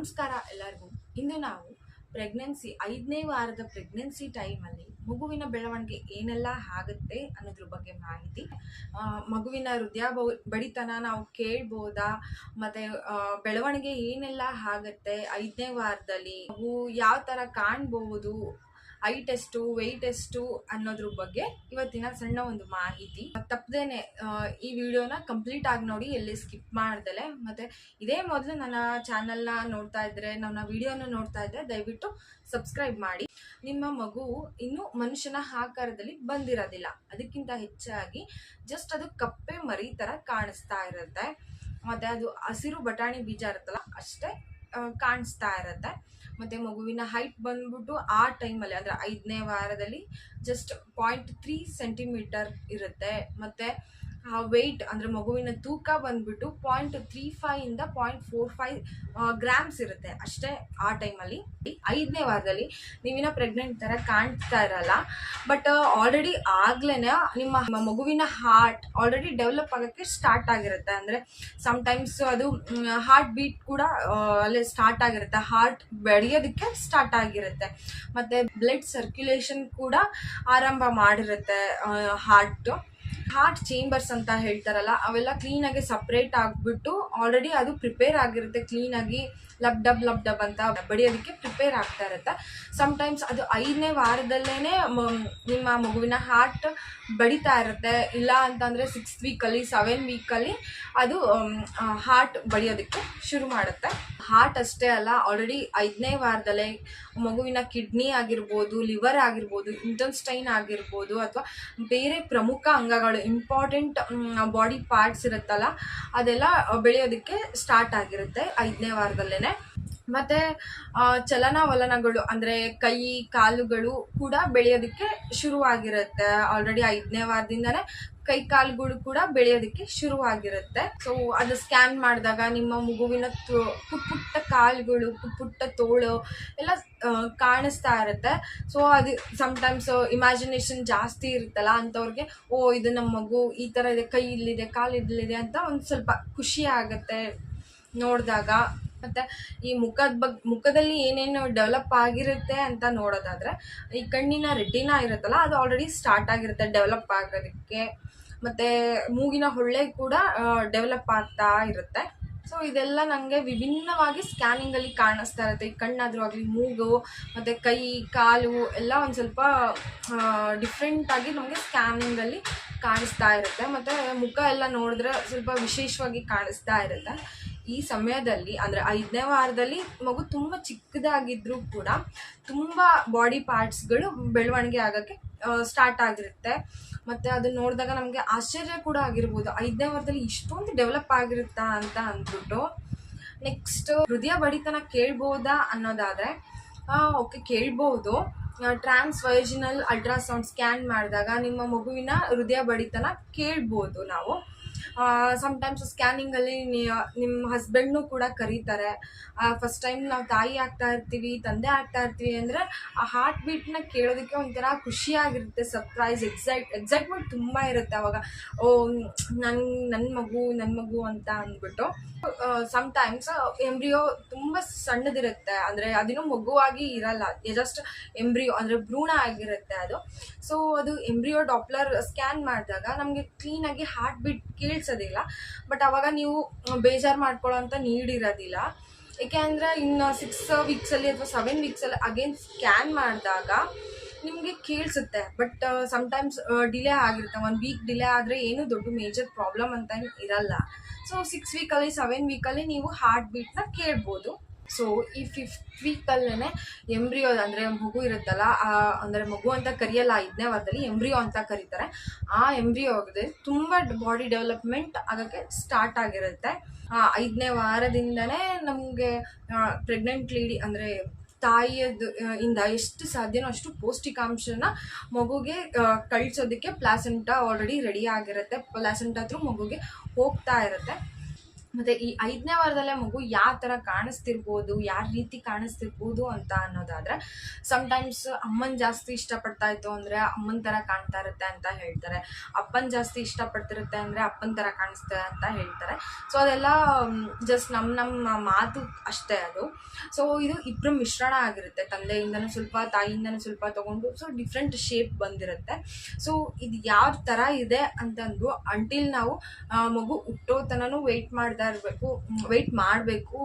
ನಮಸ್ಕಾರ ಎಲ್ಲರಿಗೂ. ಇಂದು ನಾವು ಪ್ರೆಗ್ನೆನ್ಸಿ ಐದನೇ ವಾರದ ಪ್ರೆಗ್ನೆನ್ಸಿ ಟೈಮಲ್ಲಿ ಮಗುವಿನ ಬೆಳವಣಿಗೆ ಏನೆಲ್ಲ ಆಗುತ್ತೆ ಅನ್ನೋದ್ರ ಬಗ್ಗೆ ಮಾಹಿತಿ. ಮಗುವಿನ ಹೃದಯ ಬಡಿತನ ನಾವು ಕೇಳ್ಬೋದಾ? ಮತ್ತೆ ಬೆಳವಣಿಗೆ ಏನೆಲ್ಲ ಆಗುತ್ತೆ ಐದನೇ ವಾರದಲ್ಲಿ? ಮಗು ಯಾವ ಥರ ಕಾಣ್ಬಹುದು ಹೈಟ್ ಎಷ್ಟು ವೆಯ್ಟ್ ಎಷ್ಟು ಅನ್ನೋದ್ರ ಬಗ್ಗೆ ಇವತ್ತಿನ ಸಣ್ಣ ಒಂದು ಮಾಹಿತಿ. ತಪ್ಪದೇನೆ ಈ ವಿಡಿಯೋನ ಕಂಪ್ಲೀಟ್ ಆಗಿ ನೋಡಿ ಎಲ್ಲಿ ಸ್ಕಿಪ್ ಮಾಡ್ದಲೆ. ಮತ್ತೆ ಇದೇ ಮೊದಲು ನನ್ನ ಚಾನಲ್ನ ನೋಡ್ತಾ ಇದ್ರೆ, ನನ್ನ ವಿಡಿಯೋನ ನೋಡ್ತಾ ಇದ್ರೆ ದಯವಿಟ್ಟು ಸಬ್ಸ್ಕ್ರೈಬ್ ಮಾಡಿ. ನಿಮ್ಮ ಮಗು ಇನ್ನು ಮನುಷ್ಯನ ಆಕಾರದಲ್ಲಿ ಬಂದಿರೋದಿಲ್ಲ. ಅದಕ್ಕಿಂತ ಹೆಚ್ಚಾಗಿ ಜಸ್ಟ್ ಅದು ಕಪ್ಪೆ ಮರಿ ತರ ಕಾಣಿಸ್ತಾ ಇರುತ್ತೆ. ಮತ್ತೆ ಅದು ಹಸಿರು ಬಟಾಣಿ ಬೀಜ ಇರುತ್ತಲ್ಲ, ಅಷ್ಟೇ ಕಾಣಿಸ್ತಾ ಇರುತ್ತೆ. ಮತ್ತೆ ಮಗುವಿನ ಹೈಟ್ ಬಂದ್ಬಿಟ್ಟು ಆ ಟೈಮಲ್ಲಿ ಅಂದರೆ ಐದನೇ ವಾರದಲ್ಲಿ ಜಸ್ಟ್ ಪಾಯಿಂಟ್ ತ್ರೀ ಸೆಂಟಿಮೀಟರ್ ಇರುತ್ತೆ. ಮತ್ತೆ ವೆಯ್ಟ್ ಅಂದರೆ ಮಗುವಿನ ತೂಕ ಬಂದ್ಬಿಟ್ಟು ಪಾಯಿಂಟ್ ತ್ರೀ ಫೈವ್ ಇಂದ ಪಾಯಿಂಟ್ ಫೋರ್ ಫೈವ್ ಗ್ರಾಮ್ಸ್ ಇರುತ್ತೆ. ಅಷ್ಟೇ ಆ ಟೈಮಲ್ಲಿ ಐದನೇ ವಾರದಲ್ಲಿ ನೀವಿನ ಪ್ರೆಗ್ನೆಂಟ್ ಥರ ಕಾಣ್ತಾ ಇರಲ್ಲ. ಬಟ್ ಆಲ್ರೆಡಿ ಆಗ್ಲೇ ನಿಮ್ಮ ಮಗುವಿನ ಹಾರ್ಟ್ ಆಲ್ರೆಡಿ ಡೆವಲಪ್ ಆಗೋಕ್ಕೆ ಸ್ಟಾರ್ಟ್ ಆಗಿರುತ್ತೆ. ಅಂದರೆ ಸಮಟೈಮ್ಸ್ ಅದು ಹಾರ್ಟ್ ಬೀಟ್ ಕೂಡ ಅಲ್ಲೇ ಸ್ಟಾರ್ಟ್ ಆಗಿರುತ್ತೆ. ಹಾರ್ಟ್ ಬೆಳೆಯೋದಕ್ಕೆ ಸ್ಟಾರ್ಟ್ ಆಗಿರುತ್ತೆ. ಮತ್ತು ಬ್ಲಡ್ ಸರ್ಕ್ಯುಲೇಷನ್ ಕೂಡ ಆರಂಭ ಮಾಡಿರುತ್ತೆ ಹಾರ್ಟ್ ಹಾರ್ಟ್ ಚೇಂಬರ್ಸ್ ಅಂತ ಹೇಳ್ತಾರಲ್ಲ, ಅವೆಲ್ಲ ಕ್ಲೀನಾಗಿ ಸಪ್ರೇಟ್ ಆಗಿಬಿಟ್ಟು ಆಲ್ರೆಡಿ ಅದು ಪ್ರಿಪೇರ್ ಆಗಿರುತ್ತೆ ಕ್ಲೀನಾಗಿ ಲಬ್ ಡಬ್ ಲಬ್ ಡಬ್ ಅಂತ ಬಡಿಯೋದಕ್ಕೆ ಪ್ರಿಪೇರ್ ಆಗ್ತಾ ಇರುತ್ತೆ. ಟೈಮ್ಸ್ ಅದು ಐದನೇ ವಾರದಲ್ಲೇ ನಿಮ್ಮ ಮಗುವಿನ ಹಾರ್ಟ್ ಬಡಿತಾ ಇರುತ್ತೆ. ಇಲ್ಲ ಅಂತಂದರೆ ಸಿಕ್ಸ್ ವೀಕಲ್ಲಿ ಸೆವೆನ್ ವೀಕಲ್ಲಿ ಅದು ಹಾರ್ಟ್ ಬಡಿಯೋದಕ್ಕೆ ಶುರು ಮಾಡುತ್ತೆ. ಹಾರ್ಟ್ ಅಷ್ಟೇ ಅಲ್ಲ ಆಲ್ರೆಡಿ ಐದನೇ ವಾರದಲ್ಲೇ ಮಗುವಿನ ಕಿಡ್ನಿ ಆಗಿರ್ಬೋದು ಲಿವರ್ ಆಗಿರ್ಬೋದು ಇಂಟೆನ್ಸ್ಟೈನ್ ಆಗಿರ್ಬೋದು, ಅಥವಾ ಬೇರೆ ಪ್ರಮುಖ ಅಂಗಗಳು ಇಂಪಾರ್ಟೆಂಟ್ ಬಾಡಿ ಪಾರ್ಟ್ಸ್ ಇರುತ್ತಲ್ಲ ಅದೆಲ್ಲ ಬೆಳೆಯೋದಕ್ಕೆ ಸ್ಟಾರ್ಟ್ ಆಗಿರುತ್ತೆ ಐದನೇ ವಾರದಲ್ಲೇ ಮತ್ತೆ ಚಲನವಲನಗಳು ಅಂದ್ರೆ ಕೈ, ಕಾಲುಗಳು ಕೂಡ ಬೆಳೆಯೋದಕ್ಕೆ ಶುರುವಾಗಿರುತ್ತೆ. ಆಲ್ರೆಡಿ ಐದನೇ ವಾರದಿಂದನೇ ಕೈ, ಕಾಲುಗಳು ಕೂಡ ಬೆಳೆಯೋದಕ್ಕೆ ಶುರುವಾಗಿರುತ್ತೆ. ಸೊ ಅದು ಸ್ಕ್ಯಾನ್ ಮಾಡಿದಾಗ ನಿಮ್ಮ ಮಗುವಿನ ತೋ- ಪುಟ್ಟ ಕಾಲುಗಳು ಪುಟ್ಟ ಪುಟ್ಟ ತೋಳು ಎಲ್ಲ ಕಾಣಿಸ್ತಾ ಇರುತ್ತೆ. ಸೊ ಅದು ಟೈಮ್ಸ್ ಇಮ್ಯಾಜಿನೇಷನ್ ಜಾಸ್ತಿ ಇರುತ್ತಲ್ಲ ಅಂಥವ್ರಿಗೆ ಓ, ಇದು ನಮ್ಮ ಮಗು ಈ ಥರ ಇದೆ, ಕೈ ಇಲ್ಲಿದೆ, ಕಾಲು ಇಲ್ಲಿದೆ ಅಂತ ಒಂದು ಸ್ವಲ್ಪ ಖುಷಿ ಆಗುತ್ತೆ ನೋಡಿದಾಗ. ಮತ್ತು ಈ ಮುಖದ ಬಗ್, ಮುಖದಲ್ಲಿ ಏನೇನು ಡೆವಲಪ್ ಆಗಿರುತ್ತೆ ಅಂತ ನೋಡೋದಾದರೆ, ಈ ಕಣ್ಣಿನ ರೆಟಿನಾ ಇರುತ್ತಲ್ಲ, ಅದು ಆಲ್ರೆಡಿ ಸ್ಟಾರ್ಟ್ ಆಗಿರುತ್ತೆ ಡೆವಲಪ್ ಆಗೋದಕ್ಕೆ. ಮತ್ತು ಮೂಗಿನ ಹೊಳ್ಳೆ ಕೂಡ ಡೆವಲಪ್ ಆಗ್ತಾ ಇರುತ್ತೆ. ಸೊ ಇದೆಲ್ಲ ನನಗೆ ವಿಭಿನ್ನವಾಗಿ ಸ್ಕ್ಯಾನಿಂಗಲ್ಲಿ ಕಾಣಿಸ್ತಾ ಇರುತ್ತೆ. ಈ ಕಣ್ಣಾದರೂ ಆಗಲಿ, ಮೂಗು, ಮತ್ತು ಕೈ, ಕಾಲು, ಎಲ್ಲ ಒಂದು ಸ್ವಲ್ಪ ಡಿಫ್ರೆಂಟಾಗಿ ನಮಗೆ ಸ್ಕ್ಯಾನಿಂಗಲ್ಲಿ ಕಾಣಿಸ್ತಾ ಇರುತ್ತೆ. ಮತ್ತು ಮುಖ ಎಲ್ಲ ನೋಡಿದ್ರೆ ಸ್ವಲ್ಪ ವಿಶೇಷವಾಗಿ ಕಾಣಿಸ್ತಾ ಇರುತ್ತೆ. ಈ ಸಮಯದಲ್ಲಿ, ಅಂದರೆ ಐದನೇ ವಾರದಲ್ಲಿ ಮಗು ತುಂಬ ಚಿಕ್ಕದಾಗಿದ್ದರೂ ಕೂಡ ತುಂಬ ಬಾಡಿ ಪಾರ್ಟ್ಸ್ಗಳು ಬೆಳವಣಿಗೆ ಆಗೋಕ್ಕೆ ಸ್ಟಾರ್ಟ್ ಆಗಿರುತ್ತೆ. ಮತ್ತು ಅದನ್ನ ನೋಡಿದಾಗ ನಮಗೆ ಆಶ್ಚರ್ಯ ಕೂಡ ಆಗಿರ್ಬೋದು. ಐದನೇ ವಾರದಲ್ಲಿ ಇಷ್ಟೊಂದು ಡೆವಲಪ್ ಆಗಿರುತ್ತಾ ಅಂತ ಅಂದ್ಬಿಟ್ಟು ನೆಕ್ಸ್ಟ್ ಹೃದಯ ಬಡಿತನ ಕೇಳ್ಬೋದಾ ಅನ್ನೋದಾದರೆ ಓಕೆ ಕೇಳ್ಬೋದು. ಟ್ರಾನ್ಸ್ ವೈಜಿನಲ್ ಅಲ್ಟ್ರಾಸೌಂಡ್ ಸ್ಕ್ಯಾನ್ ಮಾಡಿದಾಗ ನಿಮ್ಮ ಮಗುವಿನ ಹೃದಯ ಬಡಿತನ ಕೇಳ್ಬೋದು ನಾವು. ಸಮ್ಟೈಮ್ಸ್ ಸ್ಕ್ಯಾನಿಂಗಲ್ಲಿ ನಿಮ್ಮ ಹಸ್ಬೆಂಡ್ನು ಕೂಡ ಕರೀತಾರೆ. ಫಸ್ಟ್ ಟೈಮ್ ನಾವು ತಾಯಿ ಆಗ್ತಾ ಇರ್ತೀವಿ, ತಂದೆ ಆಗ್ತಾ ಇರ್ತೀವಿ ಅಂದರೆ ಆ ಹಾರ್ಟ್ ಬೀಟ್ನ ಕೇಳೋದಕ್ಕೆ ಒಂಥರ ಖುಷಿಯಾಗಿರುತ್ತೆ ಸರ್ಪ್ರೈಸ್ ಎಕ್ಸೈಟ್ ಎಕ್ಸೈಟ್ಮೆಂಟ್ ತುಂಬ ಇರುತ್ತೆ ಅವಾಗ. ಓ ನನ್ನ ನನ್ನ ಮಗು ನನ್ನ ಮಗು ಅಂತ ಅಂದ್ಬಿಟ್ಟು. ಸಮ್ಟೈಮ್ಸ್ ಎಂಬ್ರಿಯೋ ತುಂಬ ಸಣ್ಣದಿರುತ್ತೆ, ಅಂದರೆ ಅದಿನ್ನೂ ಮಗುವಾಗಿ ಇರಲ್ಲ. ಜಸ್ಟ್ ಎಂಬ್ರಿಯೋ ಅಂದರೆ ಭ್ರೂಣ ಆಗಿರುತ್ತೆ ಅದು. ಸೊ ಅದು ಎಂಬ್ರಿಯೋ ಡಾಪ್ಲರ್ ಸ್ಕ್ಯಾನ್ ಮಾಡಿದಾಗ ನಮಗೆ ಕ್ಲೀನಾಗಿ ಹಾರ್ಟ್ ಬೀಟ್ ಕೇಳಿಸೋದಿಲ್ಲ ಬಟ್ ಅವಾಗ ನೀವು ಬೇಜಾರು ಮಾಡ್ಕೊಳ್ಳೋಂಥ ನೀಡಿರೋದಿಲ್ಲ. ಏಕೆ ಅಂದರೆ ಇನ್ನು ಸಿಕ್ಸ್ ವೀಕ್ಸಲ್ಲಿ ಅಥವಾ ಸೆವೆನ್ ವೀಕ್ಸಲ್ಲಿ ಅಗೇನ್ ಸ್ಕ್ಯಾನ್ ಮಾಡಿದಾಗ ನಿಮಗೆ ಕೇಳಿಸುತ್ತೆ. ಬಟ್ ಸಮ್ಟೈಮ್ಸ್ ಡಿಲೇ ಆಗಿರುತ್ತೆ. ಒನ್ ವೀಕ್ ಡಿಲೇ ಆದರೆ ಏನು ದೊಡ್ಡ ಮೇಜರ್ ಪ್ರಾಬ್ಲಮ್ ಅಂತ ಇರಲ್ಲ. ಸೊ ಸಿಕ್ಸ್ ವೀಕಲ್ಲಿ ಸೆವೆನ್ ವೀಕಲ್ಲಿ ನೀವು ಹಾರ್ಟ್ ಬೀಟ್ನ ಕೇಳ್ಬೋದು. ಸೊ ಈ ಫಿಫ್ತ್ ವೀಕಲ್ಲೇ ಎಂಬ್ರಿಯೋ ಅಂದರೆ ಮಗು ಇರುತ್ತಲ್ಲ, ಆ, ಅಂದರೆ ಮಗು ಅಂತ ಕರೆಯಲ್ಲ, ಐದನೇ ವಾರದಲ್ಲಿ ಎಂಬ್ರಿಯೋ ಅಂತ ಕರೀತಾರೆ. ಆ ಎಂಬ್ರಿಯೋ ಆಗಿದೆ ತುಂಬ ಬಾಡಿ ಡೆವಲಪ್ಮೆಂಟ್ ಆಗೋಕ್ಕೆ ಸ್ಟಾರ್ಟ್ ಆಗಿರುತ್ತೆ. ಆ, ಐದನೇ ವಾರದಿಂದನೇ ನಮಗೆ ಪ್ರೆಗ್ನೆಂಟ್ ಲೇಡಿ ಅಂದರೆ ತಾಯಿಯದ್ದು ಇಂದ ಎಷ್ಟು ಸಾಧ್ಯನೋ ಅಷ್ಟು ಪೌಷ್ಟಿಕಾಂಶನ ಮಗುಗೆ ಕಳಿಸೋದಕ್ಕೆ ಪ್ಲಾಸೆಂಟಾ ಆಲ್ರೆಡಿ ರೆಡಿ ಆಗಿರುತ್ತೆ. ಪ್ಲಾಸೆಂಟಾ ಥ್ರೂ ಮಗುಗೆ ಹೋಗ್ತಾ ಇರುತ್ತೆ. ಮತ್ತೆ ಈ ಐದನೇ ವಾರದಲ್ಲೇ ಮಗು ಯಾವ ಥರ ಕಾಣಿಸ್ತಿರ್ಬೋದು ಯಾವ ರೀತಿ ಕಾಣಿಸ್ತಿರ್ಬೋದು ಅಂತ ಅನ್ನೋದಾದ್ರೆ ಸಮ್ಟೈಮ್ಸ್ ಅಮ್ಮನ್ ಜಾಸ್ತಿ ಇಷ್ಟಪಡ್ತಾ ಇತ್ತು ಅಂದರೆ ಅಮ್ಮನ ಥರ ಕಾಣ್ತಾ ಇರುತ್ತೆ ಅಂತ ಹೇಳ್ತಾರೆ. ಅಪ್ಪನ ಜಾಸ್ತಿ ಇಷ್ಟಪಡ್ತಿರುತ್ತೆ ಅಂದ್ರೆ ಅಪ್ಪನ ಥರ ಕಾಣಿಸ್ತಾರೆ ಅಂತ ಹೇಳ್ತಾರೆ. ಸೊ ಅದೆಲ್ಲ ಜಸ್ಟ್ ನಮ್ಮ ನಮ್ಮ ಮಾತು ಅಷ್ಟೇ ಅದು. ಸೊ ಇದು ಇಬ್ಬರು ಮಿಶ್ರಣ ಆಗಿರುತ್ತೆ. ತಂದೆಯಿಂದನೂ ಸ್ವಲ್ಪ, ತಾಯಿಯಿಂದನೂ ಸ್ವಲ್ಪ ತಗೊಂಡು ಸೊ ಡಿಫ್ರೆಂಟ್ ಶೇಪ್ ಬಂದಿರುತ್ತೆ. ಸೊ ಇದು ಯಾವ ಥರ ಇದೆ ಅಂತಂದು ಅಂಟಿಲ್ ನಾವು ಮಗು ಹುಟ್ಟೋ ತನೂ ವೆಯ್ಟ್ ಮಾಡ್ತಾ ಇರಬೇಕು ವೆಯ್ಟ್ ಮಾಡಬೇಕು.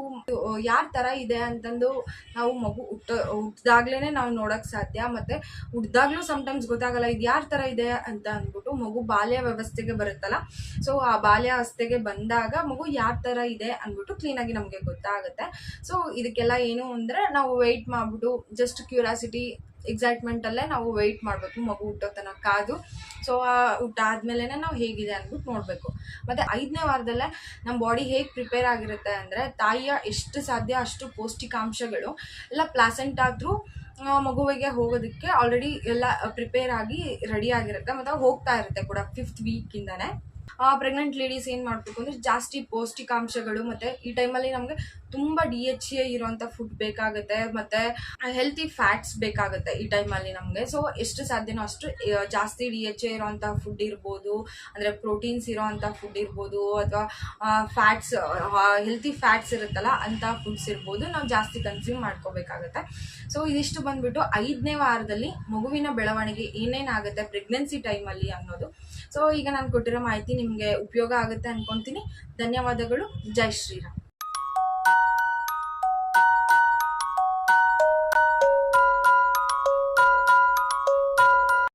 ಯಾರ ಥರ ಇದೆ ಅಂತಂದು ನಾವು ಮಗು ಹುಟ್ಟ ಹುಟ್ಟಿದಾಗ್ಲೇ ನಾವು ನೋಡೋಕ್ಕೆ ಸಾಧ್ಯ. ಮತ್ತು ಹುಟ್ಟಿದಾಗ್ಲೂ ಸಮ್ಟೈಮ್ಸ್ ಗೊತ್ತಾಗಲ್ಲ ಇದು ಯಾರ ಥರ ಇದೆ ಅಂತ ಅಂದ್ಬಿಟ್ಟು ಮಗು ಬಾಲ್ಯ ವ್ಯವಸ್ಥೆಗೆ ಬರುತ್ತಲ್ಲ. ಸೊ ಆ ಬಾಲ್ಯ ವ್ಯವಸ್ಥೆಗೆ ಬಂದಾಗ ಮಗು ಯಾರ ಥರ ಇದೆ ಅಂದ್ಬಿಟ್ಟು ಕ್ಲೀನಾಗಿ ನಮಗೆ ಗೊತ್ತಾಗುತ್ತೆ. ಸೊ ಇದಕ್ಕೆಲ್ಲ ಏನು ಅಂದರೆ ನಾವು ವೆಯ್ಟ್ ಮಾಡಿಬಿಟ್ಟು ಜಸ್ಟ್ ಕ್ಯೂರಾಸಿಟಿ ಎಕ್ಸೈಟ್ಮೆಂಟಲ್ಲೇ ನಾವು ವೆಯ್ಟ್ ಮಾಡಬೇಕು, ಮಗು ಹುಟ್ಟೋ ತನಕ ಕಾದು ಸೊ ಹುಟ್ಟಾದ್ಮೇಲೆ ನಾವು ಹೇಗಿದೆ ಅಂದ್ಬಿಟ್ಟು ನೋಡಬೇಕು. ಮತ್ತು ಐದನೇ ವಾರದಲ್ಲೇ ನಮ್ಮ ಬಾಡಿ ಹೇಗೆ ಪ್ರಿಪೇರ್ ಆಗಿರುತ್ತೆ ಅಂದರೆ, ತಾಯಿಯ ಎಷ್ಟು ಸಾಧ್ಯ ಅಷ್ಟು ಪೌಷ್ಟಿಕಾಂಶಗಳು ಎಲ್ಲ ಪ್ಲಾಸೆಂಟ್ ಆದರೂ ಮಗುವಿಗೆ ಹೋಗೋದಕ್ಕೆ ಆಲ್ರೆಡಿ ಎಲ್ಲ ಪ್ರಿಪೇರ್ ಆಗಿ ರೆಡಿ ಆಗಿರುತ್ತೆ. ಮತ್ತು ಹೋಗ್ತಾ ಇರುತ್ತೆ ಕೂಡ ಫಿಫ್ತ್ ವೀಕಿಂದನೇ ಪ್ರೆಗ್ನೆಂಟ್ ಲೇಡೀಸ್ ಏನು ಮಾಡಬೇಕು ಅಂದರೆ ಜಾಸ್ತಿ ಪೌಷ್ಟಿಕಾಂಶಗಳು ಮತ್ತು ಈ ಟೈಮಲ್ಲಿ ನಮಗೆ ತುಂಬ ಡಿ ಎಚ್ ಎ ಇರೋವಂಥ ಫುಡ್ ಬೇಕಾಗುತ್ತೆ, ಮತ್ತು ಹೆಲ್ತಿ ಫ್ಯಾಟ್ಸ್ ಬೇಕಾಗುತ್ತೆ ಈ ಟೈಮಲ್ಲಿ ನಮಗೆ. ಸೊ ಎಷ್ಟು ಸಾಧ್ಯನೋ ಅಷ್ಟು ಜಾಸ್ತಿ ಡಿ ಎಚ್ ಎ ಇರೋವಂಥ ಫುಡ್ ಇರ್ಬೋದು, ಅಂದರೆ ಪ್ರೋಟೀನ್ಸ್ ಇರೋವಂಥ ಫುಡ್ ಇರ್ಬೋದು, ಅಥವಾ ಫ್ಯಾಟ್ಸ್ ಹೆಲ್ತಿ ಫ್ಯಾಟ್ಸ್ ಇರುತ್ತಲ್ಲ ಅಂಥ ಫುಡ್ಸ್ ಇರ್ಬೋದು, ನಾವು ಜಾಸ್ತಿ ಕನ್ಸ್ಯೂಮ್ ಮಾಡ್ಕೋಬೇಕಾಗತ್ತೆ. ಸೊ ಇದಿಷ್ಟು ಬಂದ್ಬಿಟ್ಟು ಐದನೇ ವಾರದಲ್ಲಿ ಮಗುವಿನ ಬೆಳವಣಿಗೆ ಏನೇನಾಗುತ್ತೆ ಪ್ರೆಗ್ನೆನ್ಸಿ ಟೈಮಲ್ಲಿ ಅನ್ನೋದು. ಸೊ ಈಗ ನಾನು ಕೊಟ್ಟಿರೋ ಮಾಹಿತಿ ನಿಮಗೆ ಉಪಯೋಗ ಆಗುತ್ತೆ ಅನ್ಕೊಂತೀನಿ. ಧನ್ಯವಾದಗಳು. ಜೈ ಶ್ರೀರಾಮ್.